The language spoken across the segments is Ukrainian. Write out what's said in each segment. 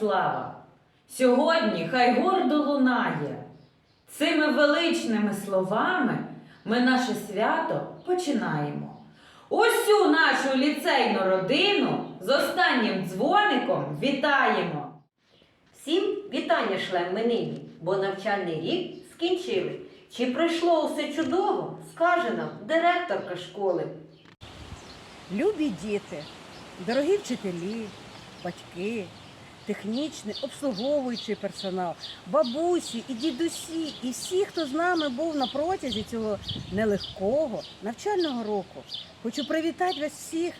слава! Сьогодні хай гордо лунає. Цими величними словами ми наше свято починаємо. Усю нашу ліцейну родину з останнім дзвоником вітаємо! Всім вітання шлем ми нині, бо навчальний рік скінчили. Чи пройшло усе чудово, скаже нам директорка школи. Любі діти, дорогі вчителі, батьки, технічний, обслуговуючий персонал, бабусі і дідусі, і всі, хто з нами був на протязі цього нелегкого навчального року. Хочу привітати вас всіх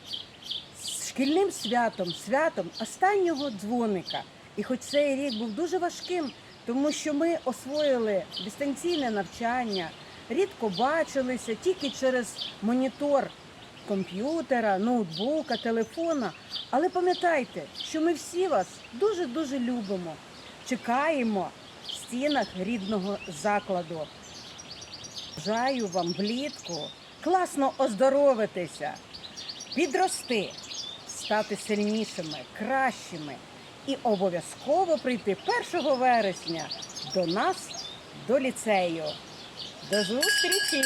з шкільним святом, святом останнього дзвоника. І хоч цей рік був дуже важким, тому що ми освоїли дистанційне навчання, рідко бачилися тільки через монітор комп'ютера, ноутбука, телефона. Але пам'ятайте, що ми всі вас дуже-дуже любимо, чекаємо в стінах рідного закладу. Бажаю вам влітку класно оздоровитися, підрости, стати сильнішими, кращими і обов'язково прийти 1 вересня до нас, до ліцею. До зустрічі!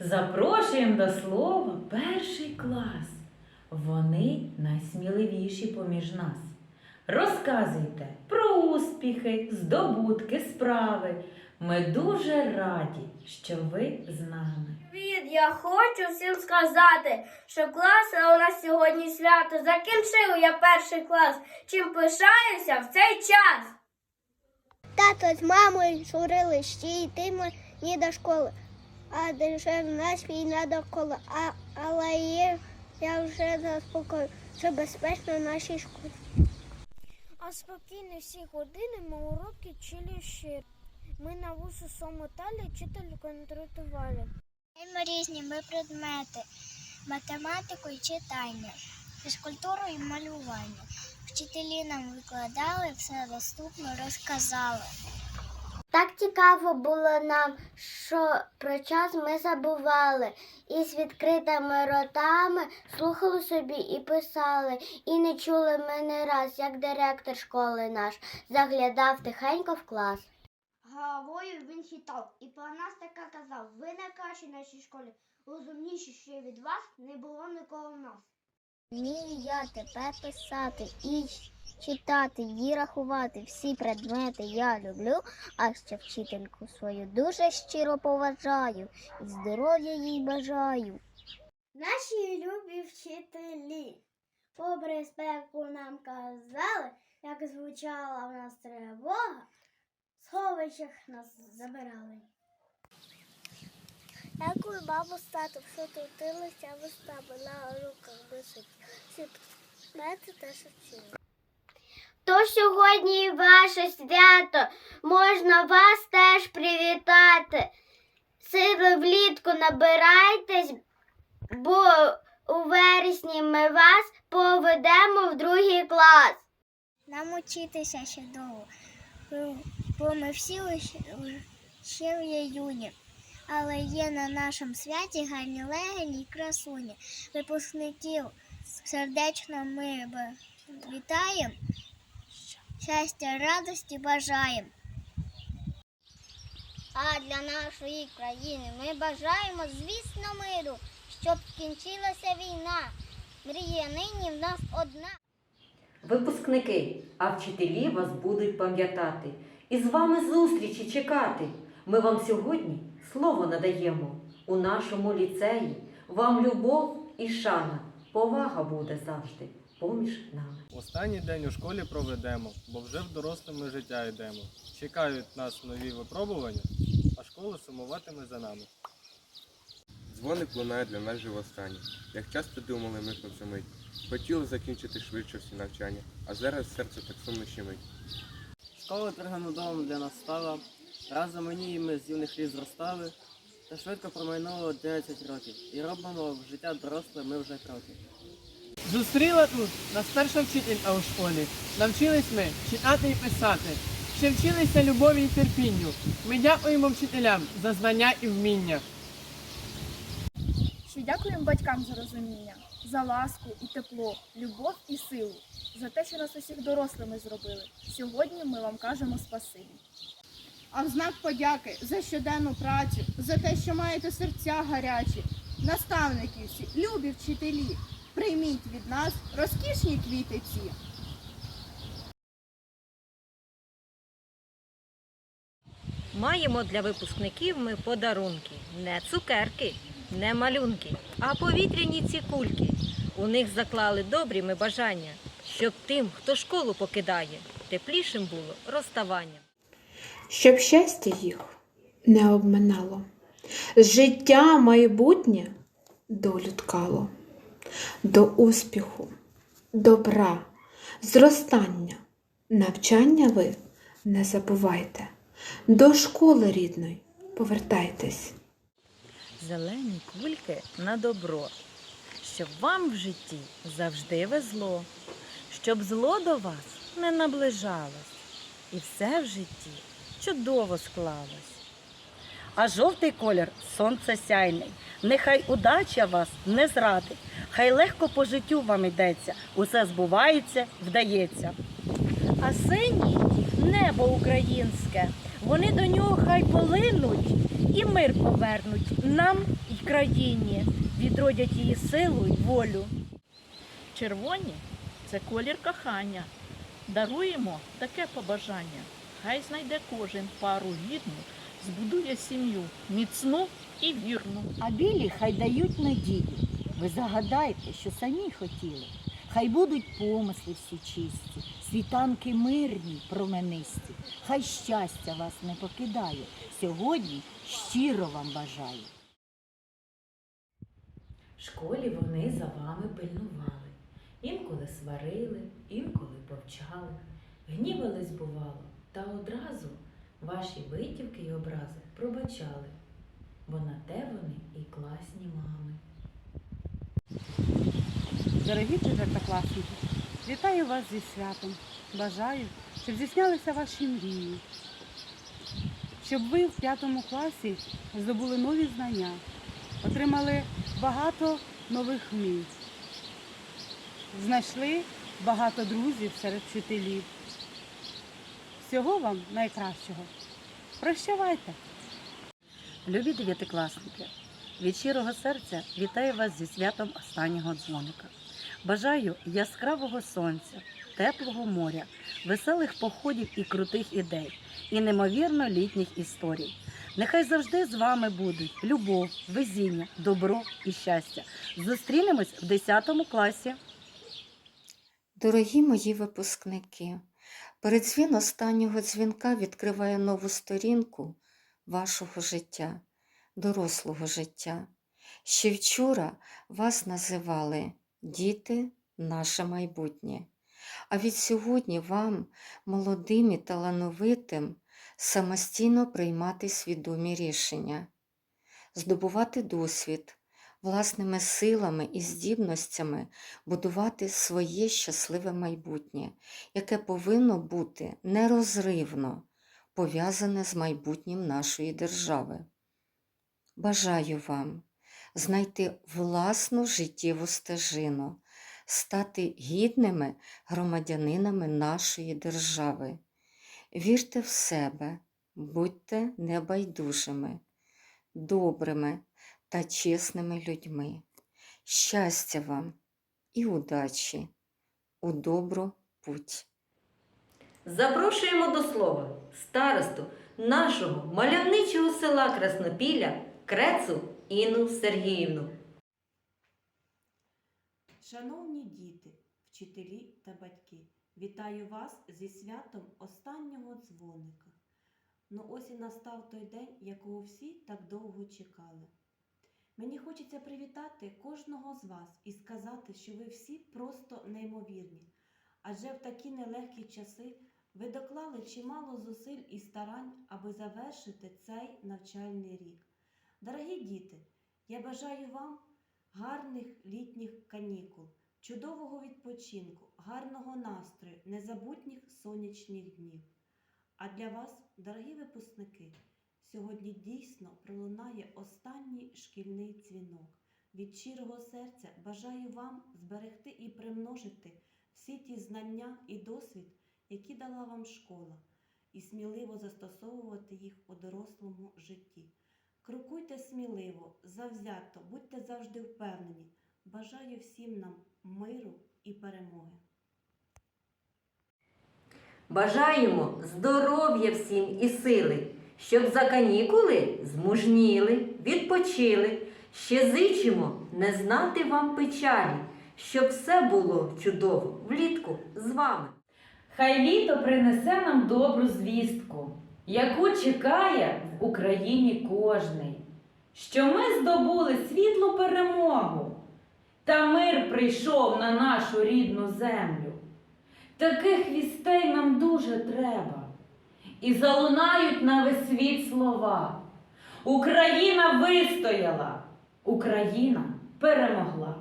Запрошуємо до слова перший клас. Вони найсміливіші поміж нас. Розказуйте про успіхи, здобутки, справи. Ми дуже раді, що ви з нами. Привіт, я хочу всім сказати, що клас у нас сьогодні свято. Закінчив я перший клас. Чим пишаюся в цей час. Тато з мамою журили ще йти мені до школи, а вже в нас війна довкола. А, але є, я вже заспокою, що безпечно в нашій школі. А спокійно всі години ми уроки вчили ще. Ми на вусу сомотали, вчителю контролювали. Ми різні ми предмети, математику і читання, фізкультуру і малювання. Вчителі нам викладали, все доступно розказали. Так цікаво було нам, що про час ми забували, і з відкритими ротами слухали собі і писали, і не чули ми не раз, як директор школи наш заглядав тихенько в клас. Головою він хитав і про нас таке казав. Ви найкращі в нашій школі. Розумніші, що від вас не було нікого в нас. Вмію я тепер писати і читати, і рахувати всі предмети я люблю, а ще вчительку свою дуже щиро поважаю і здоров'я їй бажаю. Наші любі вчителі, попри спеку нам казали, як звучала в нас тривога, сховищах нас забирали. Дякую, бабу, татом, що трудилися вистава на руках висить. Предмети теж вчили. То сьогодні ваше свято, можна вас теж привітати. Сили влітку набирайтесь, бо у вересні ми вас поведемо в другий клас. Нам учитися ще довго, бо ми всі ще в юні. Але є на нашому святі гарні легені і красуні. Випускників сердечно ми вітаємо, щастя, радості бажаємо. А для нашої країни ми бажаємо, звісно, миру, щоб скінчилася війна. Мрія нині в нас одна. Випускники, а вчителі вас будуть пам'ятати і з вами зустрічі чекати. Ми вам сьогодні слово надаємо. У нашому ліцеї вам любов і шана, повага буде завжди поміж нами. Останній день у школі проведемо, бо вже в доросле ми життя йдемо. Чекають нас нові випробування, а школа сумуватиме за нами. Дзвоник лунає для нас же востаннє. Як часто думали ми про цю мить. Хотіли закінчити швидше всі навчання, а зараз серце так сумно щемить. Школа торгану для нас стала. Разом мені і ми з юних літ зростали. Та швидко промайнуло 11 років. І робимо в життя доросле ми вже кроки. Зустріла тут нас перша вчителька у школі. Навчились ми читати і писати. Ще вчилися любові і терпінню. Ми дякуємо вчителям за знання і вміння. Що дякуємо батькам за розуміння, за ласку і тепло, любов і силу, за те, що нас усіх дорослими зробили. Сьогодні ми вам кажемо спасибі. А в знак подяки за щоденну працю, за те, що маєте серця гарячі, наставники всі, любі вчителі, прийміть від нас розкішні квіти ці. Маємо для випускників ми подарунки. Не цукерки, не малюнки, а повітряні ці кульки. У них заклали добрі ми бажання, щоб тим, хто школу покидає, теплішим було розставання. Щоб щастя їх не обминало, життя майбутнє долю ткало, до успіху, добра, зростання, навчання ви не забувайте, до школи рідної повертайтесь. Зелені кульки на добро, щоб вам в житті завжди везло, щоб зло до вас не наближалось, і все в житті чудово склалось. А жовтий колір сонце сяйний. Нехай удача вас не зрадить. Хай легко по життю вам йдеться. Усе збувається, вдається. А синій небо українське. Вони до нього хай полинуть і мир повернуть нам і країні, відродять її силу й волю. Червоні це колір кохання. Даруємо таке побажання. Хай знайде кожен пару гідну, збудує сім'ю міцну і вірну. А білі хай дають надію. Ви загадайте, що самі хотіли. Хай будуть помисли всі чисті, світанки мирні, променисті. Хай щастя вас не покидає. Сьогодні щиро вам бажаю. В школі вони за вами пильнували, інколи сварили, інколи повчали, гнівались бувало, та одразу ваші витівки й образи пробачали, бо на те вони і класні мами. Дорогі четвертокласники, вітаю вас зі святом. Бажаю, щоб здійснялися ваші мрії, щоб ви в п'ятому класі здобули нові знання, отримали багато нових вмінь, знайшли багато друзів серед вчителів. Всього вам найкращого. Прощавайте! Любі дев'ятикласники, від щирого серця вітаю вас зі святом останнього дзвоника. Бажаю яскравого сонця, теплого моря, веселих походів і крутих ідей, і неймовірно літніх історій. Нехай завжди з вами будуть любов, везіння, добро і щастя. Зустрінемось в 10 класі. Дорогі мої випускники, передзвін останнього дзвінка відкриває нову сторінку вашого життя, дорослого життя. Ще вчора вас називали діти наше майбутнє. А від сьогодні вам, молодим і талановитим, самостійно приймати свідомі рішення, здобувати досвід, власними силами і здібностями будувати своє щасливе майбутнє, яке повинно бути нерозривно пов'язане з майбутнім нашої держави. Бажаю вам знайти власну життєву стежину, стати гідними громадянинами нашої держави. Вірте в себе, будьте небайдужими, добрими та чесними людьми. Щастя вам і удачі у добру путь. Запрошуємо до слова старосту нашого мальовничого села Краснопілля Крецу Інну Сергіївну. Шановні діти, вчителі та батьки, вітаю вас зі святом останнього дзвоника. Ну ось і настав той день, якого всі так довго чекали. Мені хочеться привітати кожного з вас і сказати, що ви всі просто неймовірні. Адже в такі нелегкі часи ви доклали чимало зусиль і старань, аби завершити цей навчальний рік. Дорогі діти, я бажаю вам гарних літніх канікул, чудового відпочинку, гарного настрою, незабутніх сонячних днів. А для вас, дорогі випускники, сьогодні дійсно пролунає останній шкільний дзвінок. Від щирого серця бажаю вам зберегти і примножити всі ті знання і досвід, які дала вам школа, і сміливо застосовувати їх у дорослому житті. Крокуйте сміливо, завзято, будьте завжди впевнені. Бажаю всім нам миру і перемоги. Бажаємо здоров'я всім і сили, щоб за канікули змужніли, відпочили. Ще зичимо не знати вам печалі, щоб все було чудово влітку з вами. Хай літо принесе нам добру звістку, яку чекає в Україні кожний, що ми здобули світлу перемогу, та мир прийшов на нашу рідну землю. Таких вістей нам дуже треба. І залунають на весь світ слова. Україна вистояла, Україна перемогла.